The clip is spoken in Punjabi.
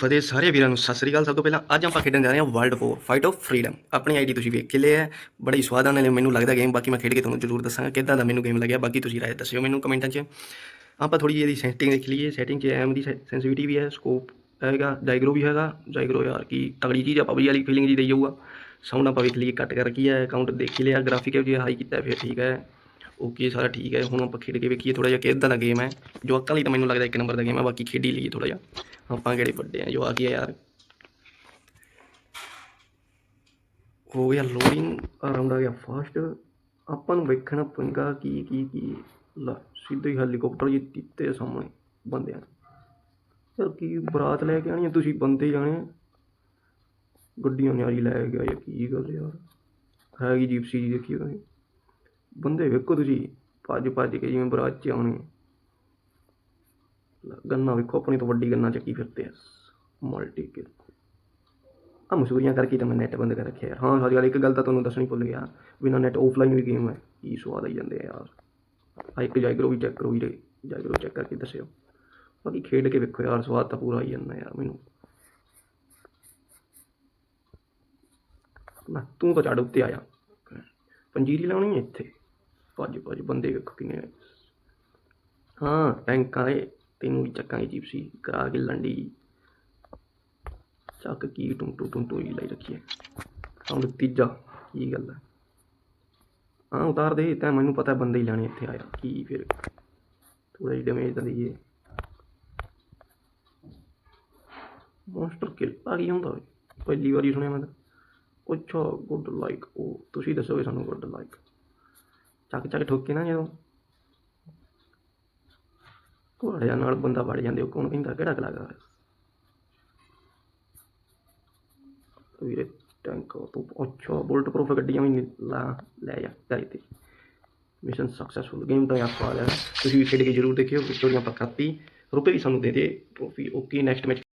ਫਤਿਹ ਸਾਰੇ ਵੀਰਾਂ ਨੂੰ ਸਤਿ ਸ੍ਰੀ ਅਕਾਲ। ਸਭ ਤੋਂ ਪਹਿਲਾਂ ਅੱਜ ਆਪਾਂ ਖੇਡਣ ਜਾ ਰਹੇ ਹਾਂ ਵਰਲਡ 4 ਫਾਈਟ ਆਫ ਫਰੀडम ਆਪਣੀ ਆਈਡੀ ਤੁਸੀਂ ਵੇਖ ਕੇ ਲਿਆ ਹੈ। ਬੜੀ ਸਵਾਦ ਆਉਣ ਵਾਲੀ ਮੈਨੂੰ ਲੱਗਦਾ ਗੇਮ ਬਾਕੀ ਮੈਂ ਖੇਡ ਕੇ ਤੁਹਾਨੂੰ ਜ਼ਰੂਰ ਦੱਸਾਂਗਾ ਕਿੱਦਾਂ ਦਾ ਮੈਨੂੰ ਗੇਮ ਲੱਗਿਆ। ਬਾਕੀ ਤੁਸੀਂ ਰਾਏ ਦੱਸਿਓ ਮੈਨੂੰ ਕਮੈਂਟਾਂ 'ਚ। ਆਪਾਂ ਥੋੜੀ ਜਿਹੀ ਇਹਦੀ ਸੈਟਿੰਗ ਦੇਖ ਲਈਏ। ਸੈਟਿੰਗ 'ਚ ਐਮ ਦੀ ਸੈਂਸਿਟੀਵਿਟੀ ਵੀ ਹੈ ਸਕੋਪ ਹੈਗਾ ਜਾਈਗਰੋ ਵੀ ਹੈਗਾ। ਜਾਈਗਰੋ ਯਾਰ ਕੀ ਤਗੜੀ ਚੀਜ਼ ਆ, ਪਬਜੀ ਵਾਲੀ ਫੀਲਿੰਗ ਜੀ ਦੇਈ ਜਾਊਗਾ। ਸਾਊਂਡ ਆਪਾਂ ਵੇਖ ਲਈਏ ਕੱਟ ਕਰ ਕੀ ਹੈ ਕਾਊਂਟ ਦੇਖ ਹੀ ਲਿਆ ਗ੍ਰਾਫਿਕ ਜੇ ਹਾਈ ਕੀਤਾ, ਫਿਰ ਠੀਕ ਹੈ। ਓਕੇ ਸਾਰਾ ਠੀਕ ਹੈ, ਹੁਣ ਆਪਾਂ ਖੇਡ ਕੇ ਵੇਖੀਏ ਥੋੜਾ ਜਿਹਾ ਕਿੱਦਾਂ ਦਾ ਗੇਮ ਹੈ। ਜੋ ਅਕਲ ਲਈ ਤਾਂ ਮੈਨੂੰ ਲੱਗਦਾ ਇੱਕ ਨੰਬਰ ਦਾ ਗੇਮ ਹੈ, ਬਾਕੀ ਖੇਡੀ ਲਈਏ ਥੋੜਾ ਜਿਹਾ। ਆਪਾਂ ਕਿਹੜੇ ਵੱਡੇ ਆ, ਜੋ ਆ ਗਿਆ ਯਾਰ। ਹੋ ਗਿਆ ਲੋਡਿੰਗ ਅਰਾਊਂਡ ਆ ਗਿਆ ਫਾਸਟ ਆਪਾਂ ਨੂੰ ਵੇਖਣਾ ਪਏਗਾ ਕੀ ਕੀ ਕੀ ਲਾ, ਸਿੱਧੇ ਹੀ ਹੈਲੀਕਾਪਟਰ ਜੀ ਦਿੱਤੇ ਸਾਹਮਣੇ ਬੰਦਿਆਂ ਨੇ। ਯਾਰ ਕੀ ਬਰਾਤ ਲੈ ਕੇ ਆਣੀ ਤੁਸੀਂ, ਬੰਦੇ ਜਾਣੇ ਆ। ਗੱਡੀਆਂ ਨਿਆਰੀ ਲੈ ਕੇ ਯਾਰ ਕੀ ਗੱਲ ਯਾਰ। ਹੈਗੀ ਜੀਪਸੀ ਜੀ ਦੇਖੀ ਤੁਸੀਂ ਬੰਦੇ ਵੇਖੋ ਤੁਸੀਂ, ਭੱਜ ਭੱਜ ਕੇ ਜਿਵੇਂ ਬਰਾਤ ਚ ਆਉਣੇ ਗੰਨਾ ਵੇਖੋ, ਆਪਣੀ ਤੋਂ ਵੱਡੀ ਗੰਨਾ ਚੱਕੀ ਫਿਰਦੇ ਆ। Multi kill. ਆ ਮਸ਼ਹੂਰੀਆਂ ਕਰਕੇ ਤਾਂ ਮੈਂ ਨੈਟ ਬੰਦ ਕਰ ਰੱਖਿਆ ਯਾਰ। ਹਾਂ, ਸਾਰੀ ਗੱਲ, ਇੱਕ ਗੱਲ ਤਾਂ ਤੁਹਾਨੂੰ ਦੱਸਣੀ ਭੁੱਲ ਗਿਆ। ਬਿਨਾਂ ਨੈਟ ਆਫਲਾਈਨ ਵੀ ਗੇਮ ਹੈ ਕੀ ਸਵਾਦ ਆਈ ਜਾਂਦੇ ਆ ਯਾਰ। ਆ ਇੱਕ ਜਾਇਗਰੋ ਵੀ ਚੈੱਕ ਕਰੋ ਵੀਰੇ। ਜਾਇਗਰੋ ਚੈੱਕ ਕਰਕੇ ਦੱਸਿਓ। ਬਾਕੀ ਖੇਡ ਕੇ ਵੇਖੋ ਯਾਰ, ਸਵਾਦ ਤਾਂ ਪੂਰਾ ਆਈ ਜਾਂਦਾ ਯਾਰ ਮੈਨੂੰ। ਨਾ, ਤੂੰ ਤਾਂ ਚੜ ਉੱਤੇ ਆਇਆ ਪੰਜੀਰੀ ਲਾਉਣੀ ਹੈ ਇੱਥੇ। ਭੱਜ ਭੱਜ ਬੰਦੇ ਵੇਖੋ ਕਿੰਨੇ ਆਏ। ਹਾਂ ਟੈਂਕਾਂ ਦੇ ਤੈਨੂੰ ਵੀ ਚੱਕਾਂਗੇ ਜੀਪਸੀ ਕਰਾ ਕੇ ਲੰਡੀ। ਚੱਕ ਕੀ ਟੁੰ ਟੁੰ ਟੁੰ ਟੁੰ ਹੀ ਲਾਈ ਰੱਖੀ ਹੈ। ਸਾਊਂਡ ਤੀਜਾ, ਕੀ ਗੱਲ ਹੈ? ਹਾਂ, ਉਤਾਰ ਦੇ ਤਾਂ ਮੈਨੂੰ ਪਤਾ ਬੰਦੇ ਹੀ ਲੈਣੇ ਇੱਥੇ ਆਇਆ, ਕੀ ਫਿਰ? ਥੋੜਾ ਜਿਹਾ ਡੈਮੇਜ ਤਾਂ ਦਈਏ। ਮੌਨਸਟਰ ਕਿਲ ਆ ਕੀ ਹੁੰਦਾ ਪਹਿਲੀ ਵਾਰੀ ਸੁਣਿਆ ਮੈਂ ਤਾਂ। ਅੱਛਾ ਗੁੱਡ ਲਾਈਕ ਉਹ ਤੁਸੀਂ ਦੱਸੋਗੇ ਸਾਨੂੰ ਗੁੱਡ ਲਾਈਕ ਚੱਕ ਚੱਕ ਠੋਕੇ ਨਾ ਜਦੋਂ। ਘੋੜਿਆਂ ਨਾਲ ਬੰਦਾ ਵੜ ਜਾਂਦੇ, ਉਹ ਕੌਣ ਕਹਿੰਦਾ, ਕਿਹੜਾ ਕਲਾਕਾਰ? ਵੀਰੇ, ਟੈਂਕ ਤੋਂ ਅੱਛਾ ਬੁਲਟ ਪ੍ਰੂਫ ਗੱਡੀਆਂ ਵੀ ਲਾ, ਲੈ ਜਾ ਕਰੀ ਤੇ। ਮਿਸ਼ਨ ਸਕਸੈਸਫੁਲ ਗੇਮ ਤਾਂ ਆਪਾਂ ਆ ਲਿਆ ਤੁਸੀਂ ਵੀ ਖੇਡ ਕੇ ਜ਼ਰੂਰ ਦੇਖਿਓ ਵਿਕਟੋਰੀਆਂ ਆਪਾਂ ਕਰਤੀ। ਰੁਪਏ ਵੀ ਸਾਨੂੰ ਦੇ ਦੇ ਟਰੋਫੀ ਓਕੇ ਨੈਕਸਟ ਮੈਚ